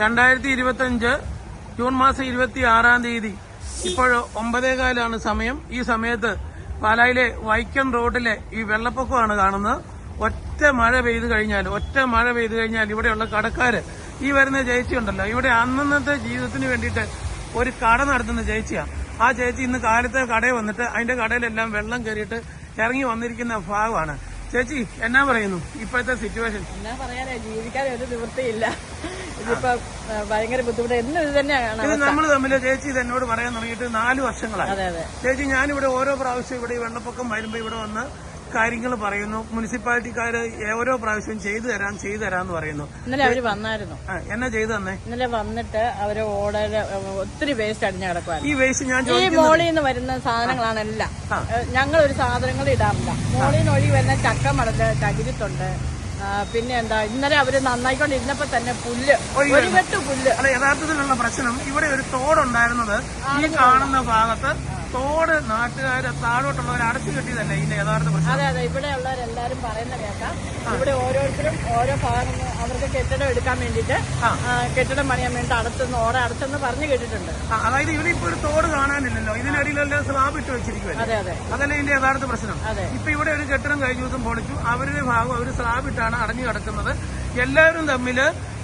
രണ്ടായിരത്തി ഇരുപത്തി അഞ്ച് ജൂൺ മാസം ഇരുപത്തി ആറാം തീയതി. ഇപ്പോൾ ഒമ്പതേകാലാണ് സമയം. ഈ സമയത്ത് പാലായിലെ വൈക്കം റോഡിലെ ഈ വെള്ളപ്പൊക്കമാണ് കാണുന്നത്. ഒറ്റ മഴ പെയ്തു കഴിഞ്ഞാൽ ഒറ്റ മഴ പെയ്തു കഴിഞ്ഞാൽ ഇവിടെയുള്ള കടക്കാര് ഈ വരുന്ന ചേച്ചി ഉണ്ടല്ലോ. ഇവിടെ അന്നന്നത്തെ ജീവിതത്തിന് വേണ്ടിയിട്ട് ഒരു കട നടത്തുന്ന ചേച്ചിയാണ് ആ ചേച്ചി ഇന്ന് കാലത്തെ കടയിൽ വന്നിട്ട് അതിന്റെ കടയിലെല്ലാം വെള്ളം കയറിയിട്ട് ഇറങ്ങി വന്നിരിക്കുന്ന ഭാഗമാണ്. ചേച്ചി എന്നാ പറയുന്നു? ഇപ്പോഴത്തെ സിറ്റുവേഷൻ എന്നാ പറയാനാ ജീവിക്കാൻ ഒരു നിവൃത്തിയില്ല. ഇതിപ്പോ ഭയങ്കര ബുദ്ധിമുട്ട്. എന്നും ഇത് തന്നെയാണ് ഇത് നമ്മൾ തമ്മിൽ ചേച്ചി ഇത് എന്നോട് പറയാൻ തുടങ്ങിയിട്ട് നാല് വർഷങ്ങളായി. ചേച്ചി ഞാനിവിടെ ഓരോ പ്രാവശ്യം ഇവിടെ ഈ വെള്ളപ്പൊക്കം വരുമ്പോ ഇവിടെ വന്ന് കാര്യങ്ങൾ പറയുന്നു. മുനിസിപ്പാലിറ്റിക്കാർ ഓരോ പ്രാവശ്യവും ചെയ്തു തരാം ചെയ്തു തരാന്ന് പറയുന്നു. ഇന്നലെ അവർ വന്നായിരുന്നു. എന്നാ ചെയ്തു തന്നെ? ഇന്നലെ വന്നിട്ട് അവർ ഓടൽ ഒത്തിരി വേസ്റ്റ് അടിഞ്ഞു കിടക്കുവായിരുന്നു. ഈ വേസ്റ്റ് ഞാൻ ഈ മോളിൽ നിന്ന് വരുന്ന സാധനങ്ങളാണ് എല്ലാം. ഞങ്ങൾ ഒരു സാധനങ്ങൾ ഇടാറില്ല. മോളിൽ നിന്ന് ഒഴി വരുന്ന ചക്കമടൽ ചകിരിത്തൊണ്ട് പിന്നെ എന്താ ഇന്നലെ അവർ നന്നായിക്കൊണ്ടിരുന്നപ്പോ തന്നെ പുല്ല് ഒരു പുല്ല്. അല്ല യഥാർത്ഥത്തിലുള്ള പ്രശ്നം ഇവിടെ ഒരു തോടുണ്ടായിരുന്നത് ഈ കാണുന്ന ഭാഗത്ത് തോട് നാട്ടുകാര് താഴോട്ടുള്ളവർ അടച്ചു കെട്ടിയതല്ലേ ഇതിന്റെ യഥാർത്ഥ പ്രശ്നം? അതെ അതെ. ഇവിടെ ഉള്ളവരെല്ലാരും പറയുന്ന കേൾക്കാം ഇവിടെ ഓരോരുത്തരും ഓരോ ഭാഗം അവർക്ക് കെട്ടിടം എടുക്കാൻ വേണ്ടിട്ട് കെട്ടിടം പണിയാൻ വേണ്ടി അടച്ചെന്ന് ഓടെ അടച്ചെന്ന് പറഞ്ഞു കേട്ടിട്ടുണ്ട്. അതായത് ഇവിടെ ഇപ്പൊ ഒരു തോട് കാണാനില്ലല്ലോ. ഇതിനടിയിലെല്ലാം സ്ലാബ് ഇട്ട് വെച്ചിരിക്കുവല്ലോ? അതെ അതെ. അതല്ല ഇതിന്റെ യഥാർത്ഥ പ്രശ്നം? അതെ. ഇപ്പൊ ഇവിടെ ഒരു കെട്ടിടം കഴിഞ്ഞ ദിവസം പൊളിച്ചു. അവരുടെ ഭാഗം അവർ സ്ലാബ് ഇട്ടാണ് അടഞ്ഞു കിടക്കുന്നത്. എല്ലാവരും തമ്മിൽ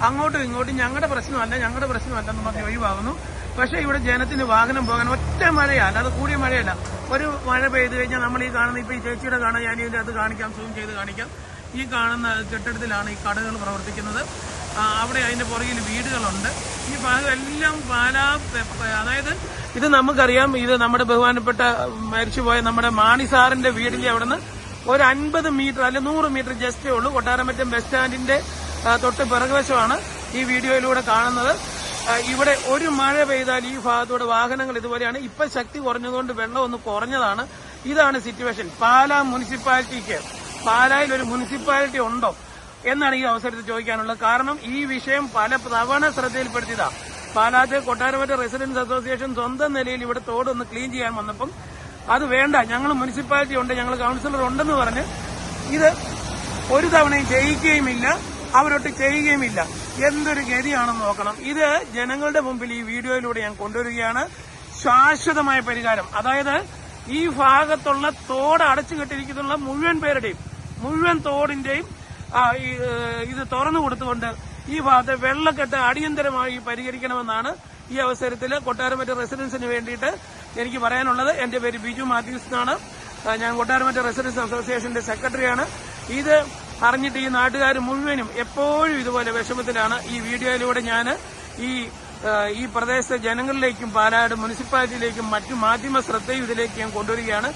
അങ്ങോട്ടും ഇങ്ങോട്ടും ഞങ്ങളുടെ പ്രശ്നമല്ല ഞങ്ങളുടെ പ്രശ്നമല്ല എന്ന് പറഞ്ഞ് ഒഴിവാകുന്നു. പക്ഷേ ഇവിടെ ജനത്തിന് വാഹനം പോകാൻ ഒറ്റ മഴയല്ല അത് കൂടിയ മഴയല്ല. ഒരു മഴ പെയ്ത് കഴിഞ്ഞാൽ നമ്മൾ ഈ കാണുന്ന ഇപ്പൊ ഈ ചേച്ചിയുടെ കാണാൻ ഞാൻ ഇതിന്റെ അത് കാണിക്കാം സൂം ചെയ്ത് കാണിക്കാം. ഈ കാണുന്ന കെട്ടിടത്തിലാണ് ഈ കടകൾ പ്രവർത്തിക്കുന്നത്. അവിടെ അതിന്റെ പുറകിൽ വീടുകളുണ്ട്. ഈ ഭാഗം എല്ലാം പാലാ അതായത് ഇത് നമുക്കറിയാം ഇത് നമ്മുടെ ബഹുമാനപ്പെട്ട മരിച്ചുപോയ നമ്മുടെ മാണി സാറിന്റെ വീടിന്റെ അവിടുന്ന് ഒരു അൻപത് മീറ്റർ അല്ലെ നൂറ് മീറ്റർ ജസ്റ്റേ ഉള്ളൂ. കൊട്ടാരമറ്റം ബസ് സ്റ്റാൻഡിന്റെ തൊട്ട് പിറകുവശമാണ് ഈ വീഡിയോയിലൂടെ കാണുന്നത്. ഇവിടെ ഒരു മഴ പെയ്താൽ ഈ ഭാഗത്തൂടെ വാഹനങ്ങൾ ഇതുപോലെയാണ്. ഇപ്പൊ ശക്തി കുറഞ്ഞതുകൊണ്ട് വെള്ളം ഒന്ന് കുറഞ്ഞതാണ്. ഇതാണ് സിറ്റുവേഷൻ പാലാ മുനിസിപ്പാലിറ്റിക്ക് പാലായിൽ ഒരു മുനിസിപ്പാലിറ്റി ഉണ്ടോ എന്നാണ് ഈ അവസരത്തിൽ ചോദിക്കാനുള്ളത്. കാരണം ഈ വിഷയം പല തവണ ശ്രദ്ധയിൽപ്പെടുത്തിയതാ. പാലാത്തെ കൊട്ടാരമറ്റ റെസിഡൻസ് അസോസിയേഷൻ സ്വന്തം നിലയിൽ ഇവിടെ തോട് ഒന്ന് ക്ലീൻ ചെയ്യാൻ വന്നപ്പം അത് വേണ്ട. ഞങ്ങൾ മുനിസിപ്പാലിറ്റി ഉണ്ട് ഞങ്ങൾ കൌൺസിലർ ഉണ്ടെന്ന് പറഞ്ഞ് ഇത് ഒരു തവണയും ചെയ്യിക്കുകയുമില്ല. അവരൊട്ട് ചെയ്യുകയുമില്ല. എന്തൊരു ഗതിയാണെന്ന് നോക്കണം. ഇത് ജനങ്ങളുടെ മുമ്പിൽ ഈ വീഡിയോയിലൂടെ ഞാൻ കൊണ്ടുവരികയാണ്. ശാശ്വതമായ പരിഹാരം. അതായത് ഈ ഭാഗത്തുള്ള തോട് അടച്ചു കെട്ടിരിക്കുന്ന മുഴുവൻ പേരുടെയും മുഴുവൻ തോടിന്റെയും ഇത് തുറന്നു കൊടുത്തുകൊണ്ട് ഈ ഭാഗത്തെ വെള്ളക്കെട്ട് അടിയന്തരമായി പരിഹരിക്കണമെന്നാണ് ഈ അവസരത്തിൽ കൊട്ടാരമറ്റ റെസിഡൻസിന് വേണ്ടിയിട്ട് എനിക്ക് പറയാനുള്ളത്. എന്റെ പേര് ബിജു മാത്യൂസ് എന്നാണ്. ഞാൻ കൊട്ടാരമറ്റ റെസിഡൻസ് അസോസിയേഷന്റെ സെക്രട്ടറിയാണ്. ഇത് അറിഞ്ഞിട്ട് ഈ നാട്ടുകാർ മുഴുവനും എപ്പോഴും ഇതുപോലെ വിഷമത്തിലാണ്. ഈ വീഡിയോയിലൂടെ ഞാൻ ഈ ഈ പ്രദേശത്തെ ജനങ്ങളിലേക്കും പാലാട് മുനിസിപ്പാലിറ്റിയിലേക്കും മറ്റു മാധ്യമ ശ്രദ്ധയും ഇതിലേക്ക് ഞാൻ കൊണ്ടുവരികയാണ്.